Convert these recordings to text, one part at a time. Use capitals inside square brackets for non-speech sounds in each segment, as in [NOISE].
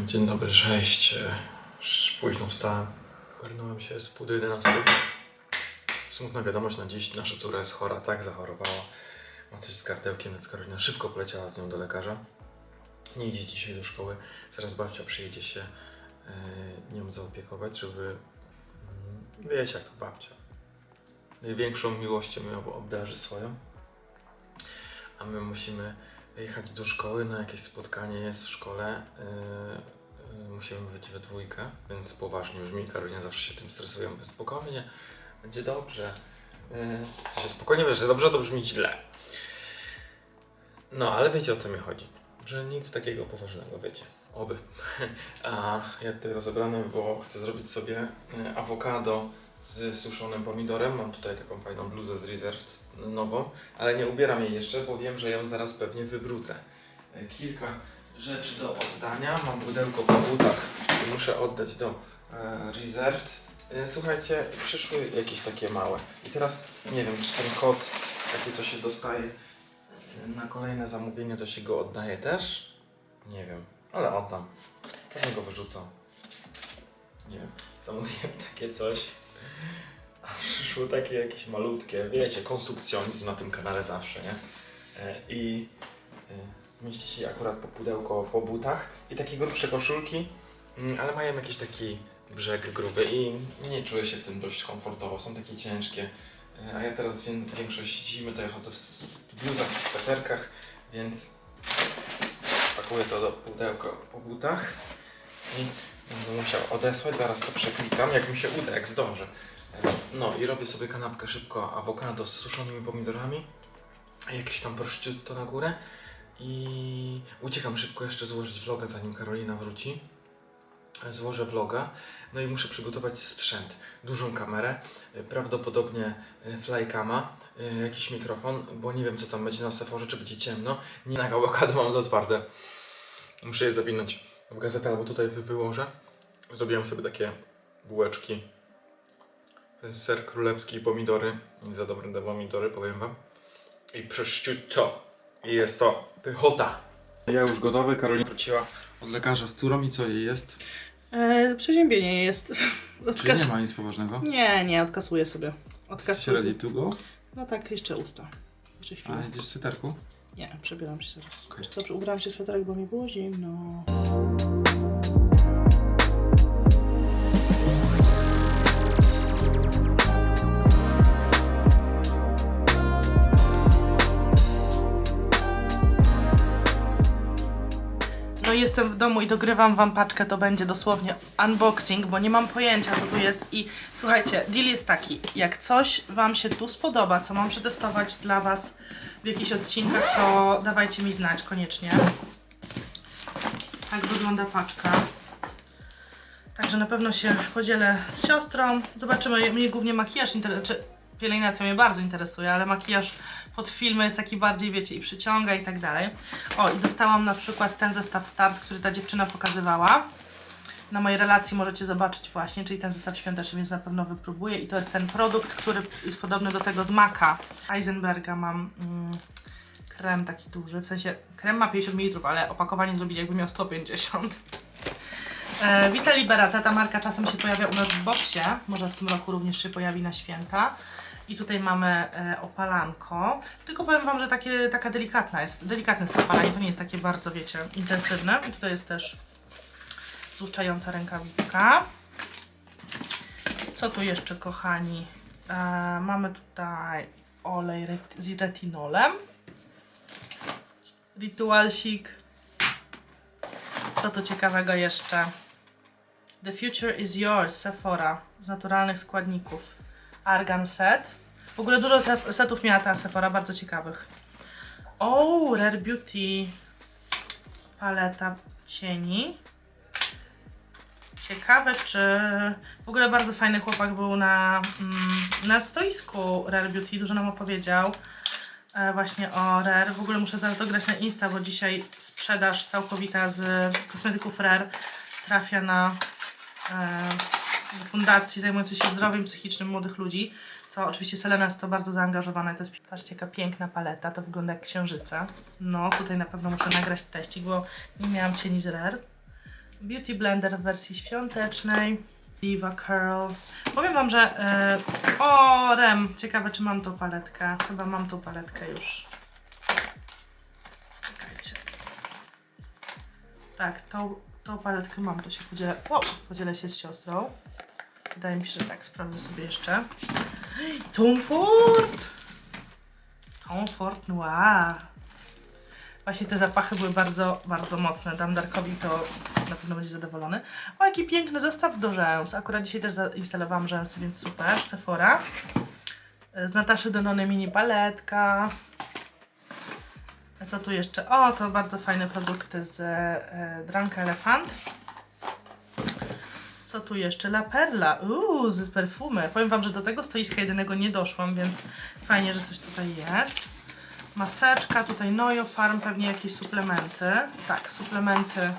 Dzień dobry, cześć. Już Późno wstałem. Ogarnąłem się z pół do 11. Smutna wiadomość na dziś. Nasza córka jest chora, tak zachorowała. Ma coś z gardełkiem, więc Karolina szybko poleciała z nią do lekarza. Nie idzie dzisiaj do szkoły. Zaraz babcia przyjedzie się e, nią zaopiekować, żeby... mm, Wiecie jak to babcia. Największą miłością ją obdarzy swoją. A my musimy jechać do szkoły na jakieś spotkanie jest w szkole. Yy, yy, musimy być we dwójkę, więc poważnie brzmi. Karolina zawsze się tym stresuje. Mówię spokojnie, będzie dobrze. Yy, się spokojnie będzie dobrze, to brzmi źle. No, ale wiecie o co mi chodzi. Że nic takiego poważnego, wiecie. Oby. [LAUGHS] A ja tutaj rozebrany, bo chcę zrobić sobie yy, awokado z suszonym pomidorem. Mam tutaj taką fajną bluzę z Reserved, nową, ale nie ubieram jej jeszcze, bo wiem, że ją zaraz pewnie wybrudzę. E, Kilka rzeczy do oddania. Mam pudełko po butach, muszę oddać do e, Reserved. E, Słuchajcie, przyszły jakieś takie małe. I teraz nie wiem, czy ten kod, taki co się dostaje na kolejne zamówienie, to się go oddaje też? Nie wiem, ale oddam. Pewnie go wyrzucą. Nie wiem, zamówiłem takie coś. A przyszło takie jakieś malutkie, wiecie, konsumpcjonizm na tym kanale zawsze, nie? E, I e, zmieści się akurat po pudełko po butach i takie grubsze koszulki, mm, ale mają jakiś taki brzeg gruby i nie czuję się w tym dość komfortowo, są takie ciężkie. E, A ja teraz wię- większość zimy to ja chodzę w w bluzach i sweterkach, więc pakuję to do pudełka po butach i będę musiał odesłać, zaraz to przeklikam, jak mi się uda, jak zdążę. No i robię sobie kanapkę szybko awokado z suszonymi pomidorami, jakieś tam prosciutto na górę i uciekam szybko jeszcze złożyć vloga zanim Karolina wróci. Złożę vloga, no i muszę przygotować sprzęt, dużą kamerę, prawdopodobnie flycama, jakiś mikrofon, bo nie wiem co tam będzie na seforze, czy będzie ciemno. Nie na awokado mam za twarde. Muszę je zawinąć w gazetę albo tutaj wy- wyłożę. Zrobiłem sobie takie bułeczki ser królewski i pomidory. Nie za dobre te pomidory, powiem wam. I prosciutto. I jest to pychota. Ja już gotowy, Karolina wróciła od lekarza z córą i co jej jest? E, przeziębienie jest. [LAUGHS] Czyli nie ma nic poważnego? Nie, nie, odkasuję sobie. Jesteś Odkasuję. ready to go? No tak, jeszcze usta. Jeszcze A chwilę. idziesz w sweterku? Nie, przebieram się zaraz. Wiesz co, ubrałam się w sweterek, bo mi było zimno. No jestem w domu i dogrywam wam paczkę, to będzie dosłownie unboxing, bo nie mam pojęcia co tu jest i słuchajcie, deal jest taki, jak coś wam się tu spodoba, co mam przetestować dla was w jakichś odcinkach, to dawajcie mi znać koniecznie. Tak wygląda paczka. Także na pewno się podzielę z siostrą. Zobaczymy, mnie głównie makijaż czy pielęgnacja mnie bardzo interesuje, ale makijaż pod filmy jest taki bardziej, wiecie, i przyciąga i tak dalej. O, i dostałam na przykład ten zestaw start, który ta dziewczyna pokazywała. Na mojej relacji możecie zobaczyć właśnie, czyli ten zestaw świąteczny, więc na pewno wypróbuję. I to jest ten produkt, który jest podobny do tego z Maka Eisenberga. Mam mm, krem taki duży, w sensie krem ma 50 ml, ale opakowanie zrobili jakby miał 150 E, Vita ta marka czasem się pojawia u nas w boksie, może w tym roku również się pojawi na święta. I tutaj mamy e, opalanko, tylko powiem Wam, że takie, taka delikatna jest, delikatne jest to opalanie, to nie jest takie bardzo, wiecie, intensywne. I tutaj jest też złuszczająca rękawiczka. Co tu jeszcze, kochani? E, mamy tutaj olej z retinolem. Ritualsik. Co tu ciekawego jeszcze? The future is yours, Sephora. Z naturalnych składników. Argan set. W ogóle dużo setów miała ta Sephora, bardzo ciekawych. O, Rare Beauty. Paleta cieni. Ciekawe, czy w ogóle bardzo fajny chłopak był na, mm, na stoisku Rare Beauty, dużo nam opowiedział e, właśnie o Rare. W ogóle muszę zaraz dograć na Insta, bo dzisiaj sprzedaż całkowita z kosmetyków Rare trafia na e, fundacji zajmującej się zdrowiem psychicznym młodych ludzi, co oczywiście Selena jest to bardzo zaangażowana to jest, patrzcie, jaka piękna paleta, to wygląda jak księżyca. No, tutaj na pewno muszę nagrać teścik, bo nie miałam cieni z Rare. Beauty Blender w wersji świątecznej. Diva Curl. Powiem Wam, że... E, o, Rem, ciekawe czy mam tą paletkę. Chyba mam tą paletkę już. Czekajcie. Tak, tą, tą paletkę mam, to się podzielę. O, podzielę się z siostrą. Wydaje mi się, że tak, sprawdzę sobie jeszcze. Tom Ford! Tom Ford Noir. Właśnie te zapachy były bardzo, bardzo mocne. Dam Darkowi to na pewno będzie zadowolony. O, jaki piękny zestaw do rzęs. Akurat dzisiaj też zainstalowałam rzęsy, więc super. Sephora. Z Nataszy Denony mini paletka. A co tu jeszcze? O, to bardzo fajne produkty z e, Drunk Elephant. Co tu jeszcze? La Perla. Uuu, z perfumy. Powiem Wam, że do tego stoiska jedynego nie doszłam, więc fajnie, że coś tutaj jest. Maseczka, tutaj Nojo Farm, pewnie jakieś suplementy. Tak, suplementy.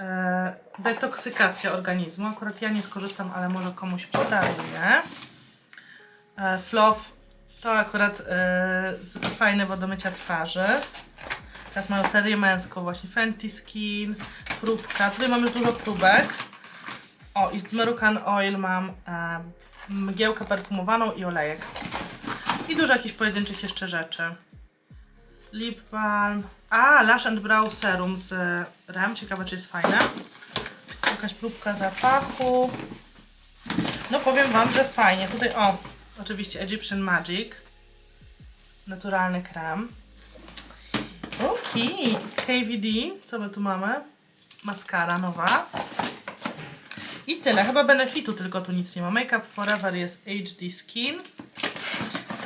E, detoksykacja organizmu. Akurat ja nie skorzystam, ale może komuś podaruję. E, Flow to akurat z- fajne wodomycia twarzy. Teraz mają serię męską, właśnie Fenty Skin, próbka. Tutaj mamy dużo próbek. O, i z Merukan Oil mam e, mgiełkę perfumowaną i olejek. I dużo jakichś pojedynczych jeszcze rzeczy. Lip balm. A, Lash and Brow Serum z REM. Ciekawe, czy jest fajne. Jakaś próbka zapachu. No powiem Wam, że fajnie. Tutaj, o, oczywiście Egyptian Magic. Naturalny krem. Okej, KVD. Co my tu mamy? Maskara nowa. I tyle. Chyba benefitu tylko tu nic nie ma. Make Up Forever jest HD Skin.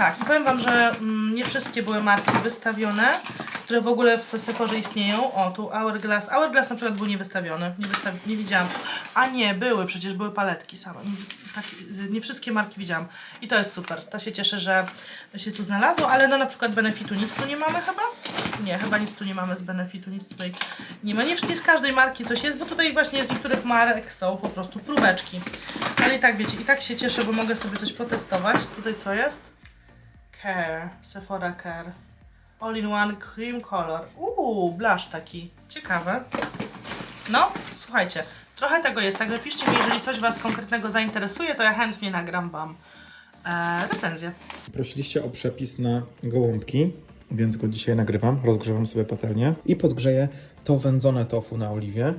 Tak, i powiem Wam, że mm, nie wszystkie były marki wystawione, które w ogóle w Sephorze istnieją. O, tu Hourglass. Hourglass na przykład był niewystawiony. Nie, wystawi- nie widziałam. A nie, były, przecież były paletki same. Nie, tak, nie wszystkie marki widziałam. I to jest super. To się cieszę, że się tu znalazło, ale no na przykład Benefitu nic tu nie mamy chyba? Nie, chyba nic tu nie mamy z Benefitu, nic tutaj nie ma. Nie, nie z każdej marki coś jest, bo tutaj właśnie z niektórych marek są po prostu próbeczki. Ale i tak wiecie, i tak się cieszę, bo mogę sobie coś potestować. Tutaj co jest? Care, Sephora Care. All in one cream color. Uuu, blush taki. Ciekawe. No, słuchajcie, trochę tego jest, także piszcie mi, jeżeli coś Was konkretnego zainteresuje, to ja chętnie nagram Wam e, recenzję. Prosiliście o przepis na gołąbki, więc go dzisiaj nagrywam. Rozgrzewam sobie patelnię i podgrzeję to wędzone tofu na oliwie.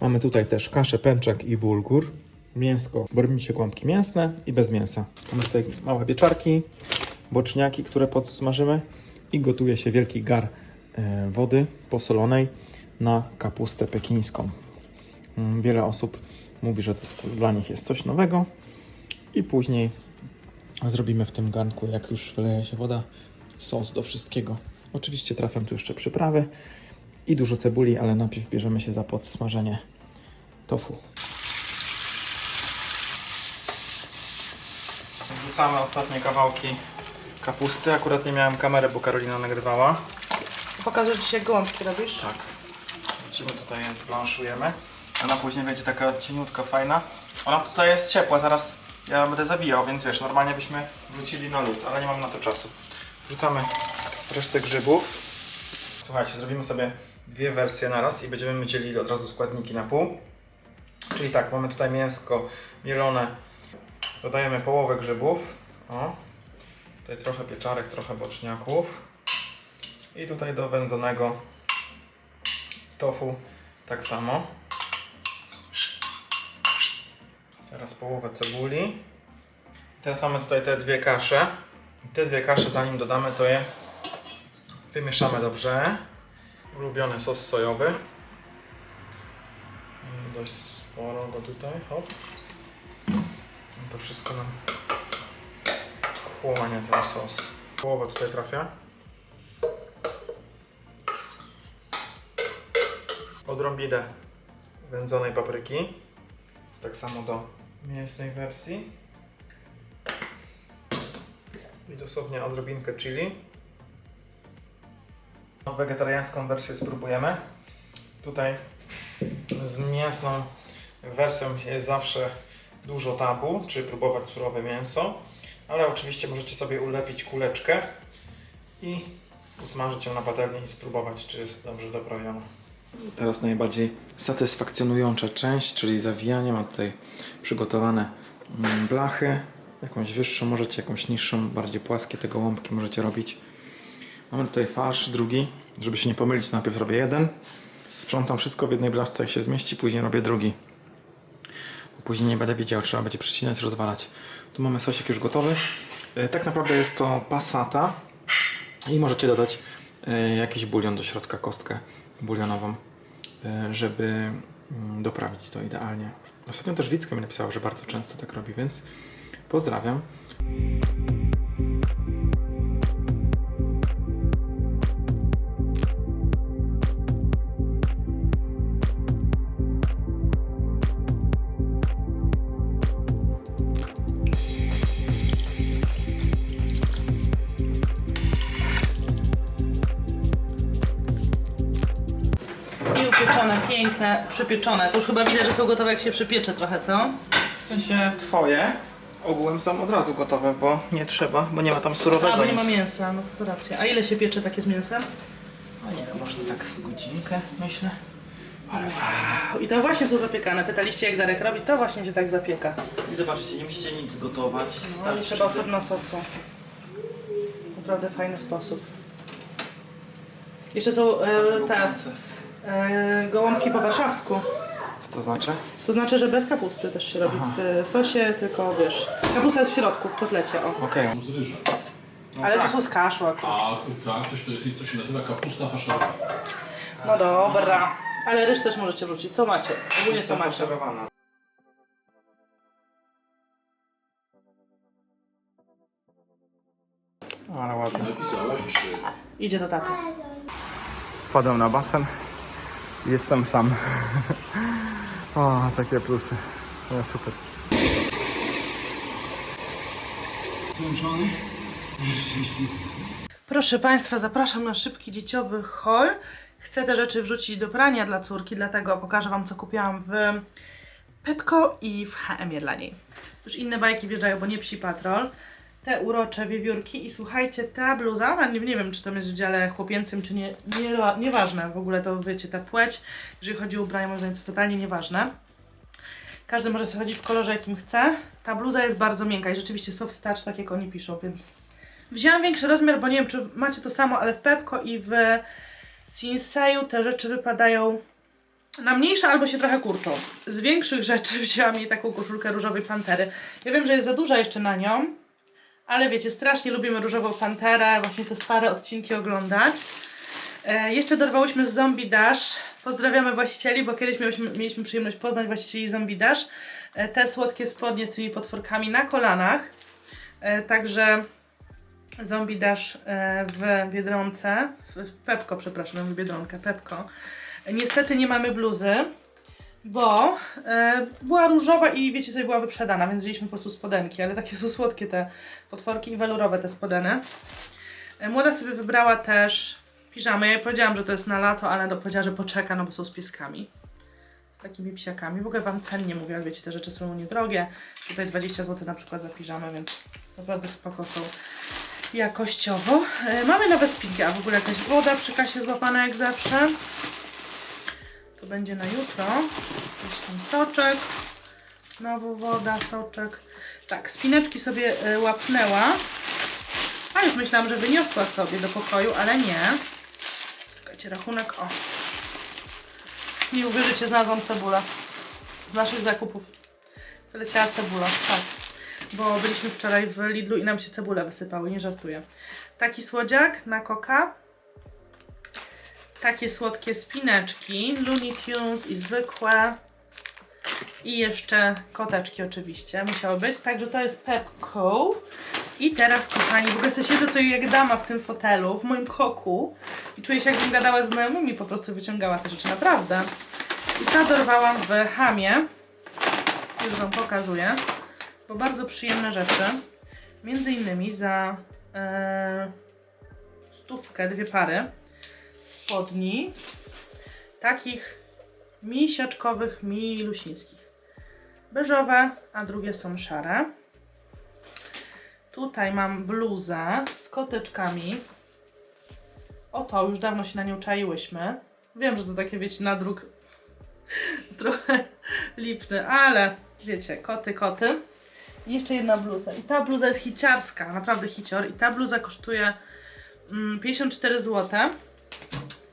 Mamy tutaj też kaszę, pęczak i bulgur. Mięsko, bo robimy się gołąbki mięsne i bez mięsa. Mamy tutaj małe pieczarki, boczniaki, które podsmażymy i gotuje się wielki gar e, wody posolonej na kapustę pekińską. Mm, Wiele osób mówi, że to, dla nich jest coś nowego i później Zrobimy w tym garnku, jak już wyleje się woda, sos do wszystkiego. Oczywiście trafią tu jeszcze przyprawy i dużo cebuli, ale najpierw bierzemy się za podsmażenie tofu. Wrzucamy ostatnie kawałki kapusty. Akurat nie miałem kamery, bo Karolina nagrywała. Pokażesz dzisiaj gołąbki robisz? Tak. Widzimy, tutaj jest, blanszujemy. Ona później będzie taka cieniutka, fajna. Ona tutaj jest ciepła, zaraz ja będę zawijał, więc wiesz, normalnie byśmy wrócili na lód, ale nie mam na to czasu. Wrzucamy resztę grzybów. Słuchajcie, zrobimy sobie dwie wersje naraz i będziemy dzielili od razu składniki na pół. Czyli tak, mamy tutaj mięsko mielone. Dodajemy połowę grzybów. O. Tutaj trochę pieczarek, trochę boczniaków. I tutaj do wędzonego tofu tak samo. Teraz połowę cebuli. Teraz mamy tutaj te dwie kasze. Te dwie kasze zanim dodamy to je wymieszamy dobrze. Ulubiony sos sojowy. Mm, Dość sporo go tutaj, hop. To wszystko nam chłonie ten sos. Połowa tutaj trafia. odrobinę wędzonej papryki. Tak samo do mięsnej wersji. I dosłownie odrobinkę chili. Wegetariańską wersję spróbujemy. Tutaj z mięsną wersją jest zawsze dużo tabu, czy próbować surowe mięso. Ale oczywiście możecie sobie ulepić kuleczkę i usmażyć ją na patelni i spróbować, czy jest dobrze doprawiona. Teraz najbardziej satysfakcjonująca część, czyli zawijanie. Mam tutaj przygotowane mm, blachy. Jakąś wyższą, możecie jakąś niższą, bardziej płaskie te gołąbki możecie robić. Mamy tutaj farsz drugi, żeby się nie pomylić, najpierw robię jeden. Sprzątam wszystko w jednej blaszce, jak się zmieści, później robię drugi. Później nie będę wiedział, trzeba będzie przecinać, rozwalać. Tu mamy sosik już gotowy. E, Tak naprawdę jest to passata i możecie dodać e, jakiś bulion do środka, kostkę bulionową, e, żeby mm, doprawić to idealnie. Ostatnio też Wicka mi napisała, że bardzo często tak robi, więc pozdrawiam. Piękne, przypieczone. To już chyba widać, że są gotowe jak się przypiecze trochę, co? W sensie twoje ogółem są od razu gotowe, bo nie trzeba, bo nie ma tam surowego A, bo nie ma nic. mięsa, no to racja. A ile się piecze takie z mięsem? No nie wiem, można tak z godzinkę, myślę. Ale I to właśnie są zapiekane. Pytaliście jak Darek robi, to właśnie się tak zapieka. I zobaczycie, nie musicie nic gotować. No i trzeba osobno sosu. Naprawdę fajny sposób. Jeszcze są e, te e, gołąbki po warszawsku. Co to znaczy? To znaczy, że bez kapusty też się robi w e, sosie, tylko wiesz. Kapusta jest w środku, w kotlecie, o. Okej. z ryżem. Ale tak. to są z kaszu akurat. A tak, też to jest to się nazywa kapusta faszerowa. No dobra. Ale ryż też możecie wrzucić. Co macie? Ogólnie co macie? Faszerowana. Ale ładnie. Napisałaś trzy. Idzie do taty. Wpadłem na basen jestem sam. [LAUGHS] o, takie plusy. No, super. Zmęczony? Proszę Państwa, zapraszam na szybki dzieciowy haul. Chcę te rzeczy wrzucić do prania dla córki, dlatego pokażę Wam, co kupiłam w Pepko i w H&M dla niej. Już inne bajki wjeżdżają, bo nie psi patrol. Te urocze wiewiórki i słuchajcie, ta bluza, ona nie, nie wiem, czy to jest w dziale chłopięcym, czy nie, nie, nieważne. W ogóle to wiecie, ta płeć, jeżeli chodzi o ubranie, moim zdaniem to jest totalnie nieważne. Każdy może sobie chodzić w kolorze, jakim chce. Ta bluza jest bardzo miękka i rzeczywiście soft touch, tak jak oni piszą, więc Wzięłam większy rozmiar, bo nie wiem, czy macie to samo, ale w Pepko i w Sinseju te rzeczy wypadają na mniejsze albo się trochę kurczą. Z większych rzeczy [LAUGHS] wzięłam jej taką koszulkę różowej pantery. Ja wiem, że jest za duża jeszcze na nią, ale wiecie, strasznie lubimy różową panterę, właśnie te stare odcinki oglądać. E, jeszcze dorwałyśmy z Zombie Dash. Pozdrawiamy właścicieli, bo kiedyś mieliśmy, mieliśmy przyjemność poznać właścicieli Zombie Dash. E, te słodkie spodnie z tymi potworkami na kolanach. E, także Zombie Dash e, w Biedronce, w, Pepko, przepraszam, w Biedronkę, Pepko. Niestety nie mamy bluzy, bo e, była różowa i wiecie sobie była wyprzedana, więc wzięliśmy po prostu spodenki, ale takie [LAUGHS] są słodkie te potworki i welurowe te spodeny. E, Młoda sobie wybrała też piżamy. Ja jej powiedziałam, że to jest na lato, ale do powiedziała, że poczeka, no bo są z pieskami. Z takimi psiakami. W ogóle Wam cen nie mówię, ale wiecie, te rzeczy są niedrogie. Tutaj 20 zł na przykład za piżamę, więc naprawdę spoko są jakościowo. E, mamy nowe spinki, a w ogóle jakaś woda przy kasie złapana jak zawsze. To będzie na jutro. Jakiś tam soczek. Znowu woda, soczek. Tak, spineczki sobie e, łapnęła. A już myślałam, że wyniosła sobie do pokoju, ale nie. Czekajcie, rachunek, o. Nie uwierzycie, znalazłam cebulę. Z naszych zakupów. Wyleciała cebula, tak. Bo byliśmy wczoraj w Lidlu i nam się cebule wysypały, nie żartuję. Taki słodziak na koka. Takie słodkie spineczki, Looney Tunes i zwykłe. I jeszcze koteczki oczywiście musiały być. Także to jest Pepco. I teraz kochani, w ogóle sobie siedzę tutaj jak dama w tym fotelu, w moim koku. I czuję się jakbym gadała z znajomymi, po prostu wyciągała te rzeczy, naprawdę. I to dorwałam w Hamie. Już Wam pokazuję bo bardzo przyjemne rzeczy. Między innymi za e, stówkę, dwie pary spodni takich misiaczkowych, milusińskich. Beżowe, a drugie są szare. Tutaj mam bluzę z koteczkami. Oto, już dawno się na nią czaiłyśmy. Wiem, że to takie, wiecie, nadruk [LAUGHS] trochę lipny, ale wiecie, koty, koty. I jeszcze jedna bluza. I ta bluza jest hiciarska, naprawdę hicior. I ta bluza kosztuje mm, 54 zł.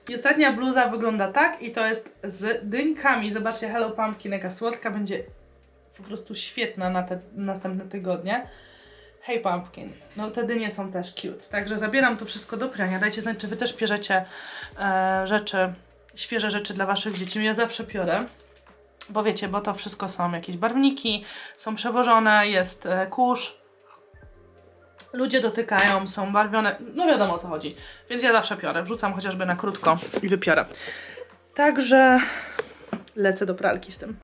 I ostatnia bluza wygląda tak i to jest z dyńkami. Zobaczcie, Hello Pumpkin, jaka słodka, będzie po prostu świetna na te następne tygodnie. Hey Pumpkin. No te dynie są też cute. Także zabieram to wszystko do prania. Dajcie znać, czy wy też bierzecie e, rzeczy, świeże rzeczy dla waszych dzieci. Ja zawsze piorę. Bo wiecie, bo to wszystko są jakieś barwniki, są przewożone, jest e, kurz. Ludzie dotykają, są barwione. No wiadomo o co chodzi. Więc ja zawsze piorę. Wrzucam chociażby na krótko i wypiorę. Także lecę do pralki z tym.